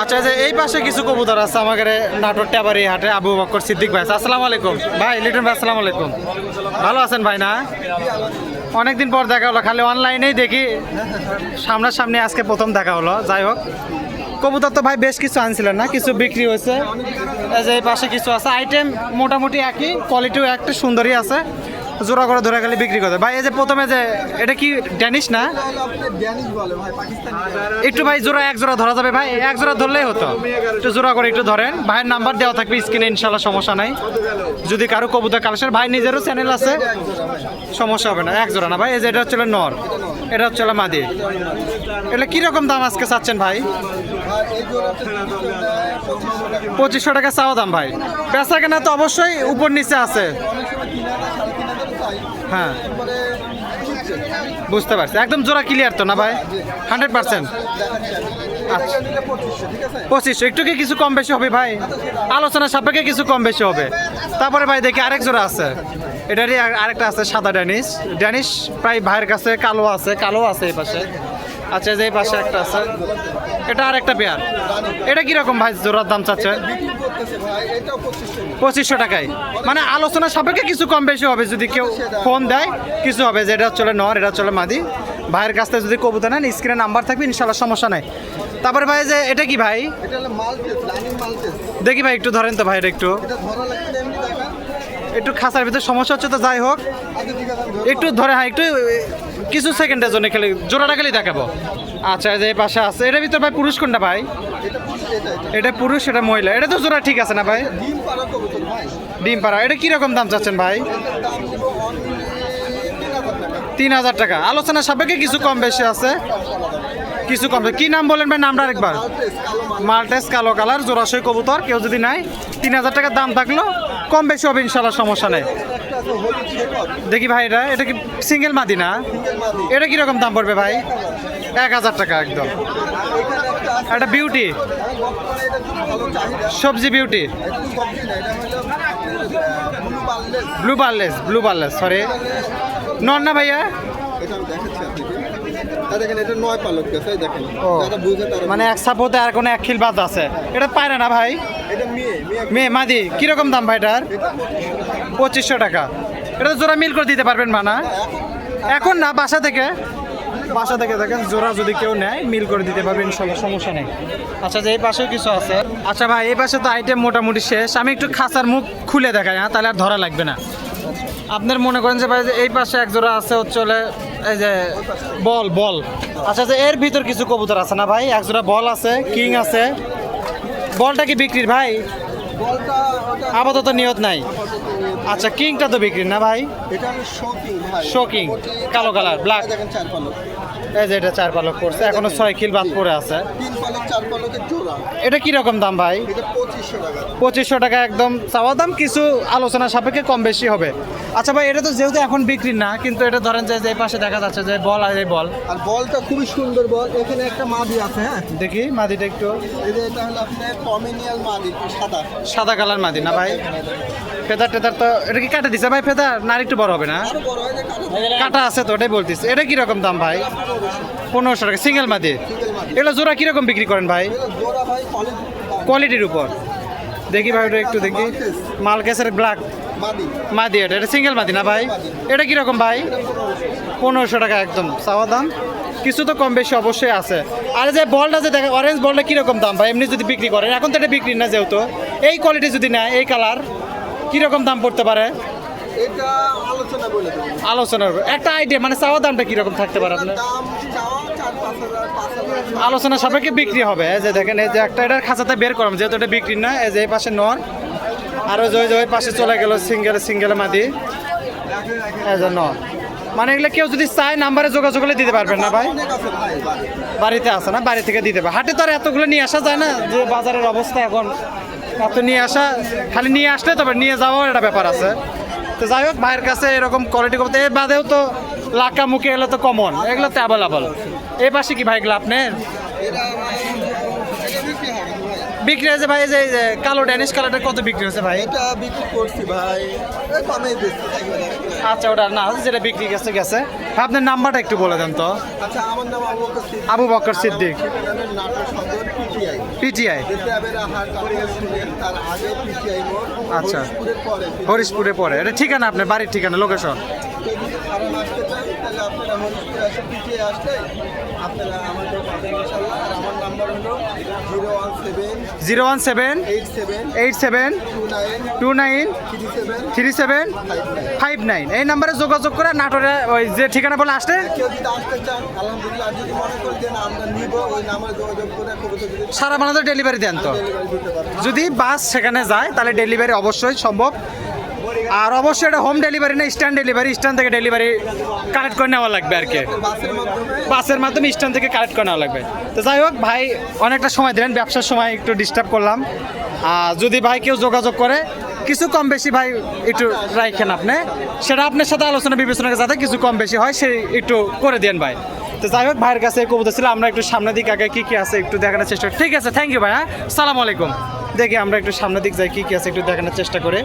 আচ্ছা যে এই পাশে কিছু কবুতর আছে আমাদের নাটোর ট্যাবারি হাটে, আবু বক্কর সিদ্দিক ভাই। আসসালামু আলাইকুম। ভাই, লিটন ভাই, আসসালামু আলাইকুম। ভালো আছেন ভাই না? অনেকদিন পর দেখা হলো, খালি অনলাইনেই দেখি। সামনাসামনি আজকে প্রথম দেখা হলো, যাই হোক। কবুতর তো ভাই বেশ কিছু আনছিলেন না, কিছু বিক্রি হয়েছে। এই যে এই পাশে কিছু আছে। আইটেম মোটামুটি একই কোয়ালিটিও একটা, সুন্দরই আছে। জোড়া করে ধরে গেলে বিক্রি করে ভাই, এই যে প্রথমে যে, এটা কি ড্যানিশ না? একটু ভাই, জোড়া, এক জোড়া ধরা যাবে ভাই। এক জোড়া ধরলেই হতো। একটু জোড়া করে একটু ধরেন। ভাইয়ের নাম্বার দেওয়া থাকবে স্ক্রিনে ইনশাল্লাহ সমস্যা নাই। যদি কারও কবুতর কালেকশন ভাই নিজেরও চ্যানেল আছে। সমস্যা হবে না। এক জোড়া না ভাই, এই যে এটা হচ্ছে নর। এটা হচ্ছে মাদি। এটা কীরকম দাম আজকে চাচ্ছেন ভাই? পঁচিশশো টাকা চাওয়া দাম ভাই। বেচা কেনা তো অবশ্যই উপর নিচে আছে। হ্যাঁ। বুঝতে পারছি। একদম জোড়া ক্লিয়ার তো না ভাই? হান্ড্রেড পার্সেন্ট আচ্ছা। পঁচিশশো। একটু কি কিছু কম বেশি হবে ভাই? আলোচনা সাপেক্ষে কিছু কম বেশি হবে। তারপরে ভাই দেখি আরেক জোড়া আছে। এটারই আরেকটা আছে সাদা ড্যানিশ। ড্যানিশ প্রায় ভাইয়ের কাছে কালো আছে। কালো আছে এই পাশে। আচ্ছা যে এই পাশে একটা আছে। এটা আর একটা পেয়ার। এটা কীরকম ভাই জোড়ার দাম চাচ্ছে? পঁচিশশো। টাকায়। মানে আলোচনা সাপেক্ষে কিছু কম বেশি হবে যদি কেউ ফোন দেয় কিছু হবে যে এটা চলে নর এটা চলে মাদি। ভাইয়ের কাছ থেকে যদি কবুতর নেন স্ক্রিনে নাম্বার থাকবে ইনশাল্লাহ সমস্যা নাই। তারপরে ভাই যে এটা কি ভাই? দেখি ভাই একটু ধরেন তো একটু। এটা দেখা। একটু খাসার ভিতরে সমস্যা হচ্ছে তো যাই হোক। একটু ধরে হ্যাঁ একটু কিছু সেকেন্ডের জন্য খেলে জোড়াটা খেলে দেখাবো। আচ্ছা যে পাশে আছে। এটার ভিতর ভাই পুরুষ কোনটা ভাই? এটা পুরুষ, এটা এটা এটা এটা মহিলা। এটা তো জোড়া ঠিক আছে না ভাই? ডিম পাড়া। এটা কীরকম দাম চাচ্ছেন ভাই? তিন হাজার টাকা। আলোচনা সাপেক্ষে কিছু কম বেশি আছে। কিছু কম কি নাম বলেন ভাই? নামটা আরেকবার। মাল্টেস কালো কালার জোড়াশয় কবুতর। কেউ যদি নাই তিন হাজার টাকার দাম থাকল। কম বেশি হবে ইনশাল্লাহ সমস্যা নেই। দেখি ভাই, এটা এটা কি সিঙ্গেল মাদি না? এটা কীরকম দাম পড়বে ভাই? এক হাজার টাকা একদম। একটা বিউটি সবজি বিউটি ব্লু পার্লেস ব্লু বার্লেস সরি নন না ভাইয়া? দেখেন এটা নয় পালক গেছে দেখেন। যারা বুঝে তারা মানে এক সাপোতে আর কোনো এক খিল বাদ আছে। এটা পায়রা না ভাই? এটা মেয়ে মাদি কীরকম দাম ভাই এটার? পঁচিশশো। টাকা। এটা জোড়া মিল করে দিতে পারবেন মানা? এখন না বাসা থেকে? বাসা থেকে দেখেন জোড়া যদি কেউ নেয় মিল করে দিতে পারবেন ইনশাল্লাহ সমস্যা নেই। আচ্ছা যে এই পাশেও কিছু আছে। আচ্ছা ভাই এই পাশে তো আইটেম মোটামুটি শেষ। আমি একটু খাঁচার মুখ খুলে দেখাই হ্যাঁ তাহলে আর ধরা লাগবে না। আপনার মনে করেন যে ভাই যে এই পাশে এক জোড়া আছে হচ্ছে এই যে বল বল। আচ্ছা আচ্ছা এর ভিতর কিছু কবুতর আছে না ভাই? এক জোড়া বল আছে কিং আছে। বলটা কি বিক্রির ভাই? আপাতত নিয়ত নাই। আচ্ছা কিংটা তো বিক্রি না ভাই? শোকিং কালো কালার, black। এই যে এটা চার পালক করছে এখনও ছয় খিল বাদ পড়ে আছে। এটা কি রকম দাম ভাই? পঁচিশশো টাকা। একদম চাওয়া দাম কিছু আলোচনা সাপেক্ষে কম বেশি হবে। আচ্ছা ভাই এটা তো যেহেতু এখন বিক্রি না কিন্তু এটা ধরেন যে যে এই পাশে দেখা যাচ্ছে যে বল আর এই বল। আর বলটা খুবই সুন্দর বল এখানে একটা মাদি আছে হ্যাঁ? দেখি মাদিটা একটু। এটা হলো আপনার কমিনিয়াল মাদি সাদা। সাদা কালার মাদি না ভাই? ফেদার টেদার তো, এটা কি কাটে দিছে? ভাই, ফেদার? না একটু বড় হবে না? কাটা আছে তো ওটাই বলতেছি। এটা কি রকম দাম, ভাই? পনেরোশো টাকা সিঙ্গেল মাদি। এগুলো জোড়া কীরকম বিক্রি করেন, ভাই? কোয়ালিটির উপর। দেখি, ভাই, ওটা একটু দেখি। মালকেসের ব্ল্যাক মাদি এটা। এটা সিঙ্গেল মাদি না, ভাই? এটা কীরকম, ভাই? পনেরোশো টাকা একদম, চাওয়া দাম। কিছু তো কম বেশি অবশ্যই আছে। আর যে বলটা যে দেখে অরেঞ্জ বলটা কীরকম দাম, ভাই? এমনি যদি বিক্রি করেন, এখন তো এটা বিক্রি না, যেহেতু। এই কোয়ালিটি যদি নেয়, এই কালার কীরকম দাম পড়তে পারে? আলোচনা আলোচনার একটা আইডিয়া মানে চাওয়া দামটা কীরকম থাকতে পারে আপনার? আলোচনা সাপেক্ষে বিক্রি হবে। এই যে দেখেন এই যে একটা এটার খাঁচাতে বের করাম যেহেতু এটা বিক্রি না এই যে এই পাশে নন আর ওই যে ওই পাশে চলে গেল সিঙ্গেল সিঙ্গেল মাদি। যে নন মানে এগুলো কেউ যদি চায় নাম্বারে যোগাযোগ করলে দিতে পারবেন না ভাই? বাড়িতে। আসে না? বাড়ি থেকে দিতে পারে হাটে তো আর এতগুলো নিয়ে আসা যায় না যে বাজারের অবস্থা এখন। এত নিয়ে আসা, খালি নিয়ে আসলে তবে নিয়ে যাওয়ার একটা ব্যাপার আছে। তো যাই হোক, ভাইয়ের কাছে এরকম কোয়ালিটি করতে এর বাদেও তো লাক্কা মুখে এগুলো তো কমন এগুলো তো অ্যাভেলেবল এ পাশে কি ভাইগুলো আপনার? বিক্রি হয়েছে ভাই যে কালো ড্যানিশ কালারটা কত বিক্রি হয়েছে ভাই? এটা বিক্রি করছি ভাই কমে আচ্ছা ওটা না যেটা বিক্রি গেছে গেছে। আপনার নাম্বারটা একটু বলে দেন তো। আচ্ছা আমার নাম আবু বকর সিদ্দিক। পিটিআই। আচ্ছা। হরিশপুরে পরে এটা ঠিকানা আপনার বাড়ির ঠিকানা লোকেশন তাহলে আপনারা হরিশপুরে আসে পিটিআই আসলে আপনারা আমাদের পাবেন ইনশাল্লাহ আর আমার নাম্বার হলো zero one seven zero one seven eight seven eight seven two nine two nine three seven three seven five nine. এই নাম্বারে যোগাযোগ করে নাটোরে ওই যে ঠিকানা বলে আসলে কেউ যদি আসতে চান আলহামদুলিল্লাহ যদি মনে করেন যে আমরা নিব ওই নাম্বারে যোগাযোগ করে সারা বাংলাদেশ ডেলিভারি দেন তো। যদি বাস সেখানে যায় তাহলে ডেলিভারি অবশ্যই সম্ভব। আর অবশ্যই এটা হোম ডেলিভারি না স্ট্যান্ড ডেলিভারি স্ট্যান্ড থেকে ডেলিভারি কালেক্ট করে নেওয়া লাগবে আর কি। বাসের মাধ্যমে স্ট্যান্ড থেকে কালেক্ট করে নেওয়া লাগবে। তো যাই হোক, ভাই, অনেকটা সময় দিলেন, ব্যবসার সময় একটু ডিস্টার্ব করলাম। আর যদি ভাই কেউ যোগাযোগ করে, কিছু কম বেশি ভাই একটু রাখেন আপনি। সেটা আপনার সাথে আলোচনা বিবেচনা যাতে কিছু কম বেশি হয়, সে একটু করে দেন ভাই। তো যাই হোক, ভাইয়ের কাছে কবুতর ছিল, আমরা একটু সামনের দিক আগে কী কী আছে একটু দেখানোর চেষ্টা ঠিক আছে থ্যাংক ইউ ভাই হ্যাঁ। সালাম আলাইকুম। দেখি আমরা একটু সামনের দিক যাই, কী কী আছে একটু দেখানোর চেষ্টা করে।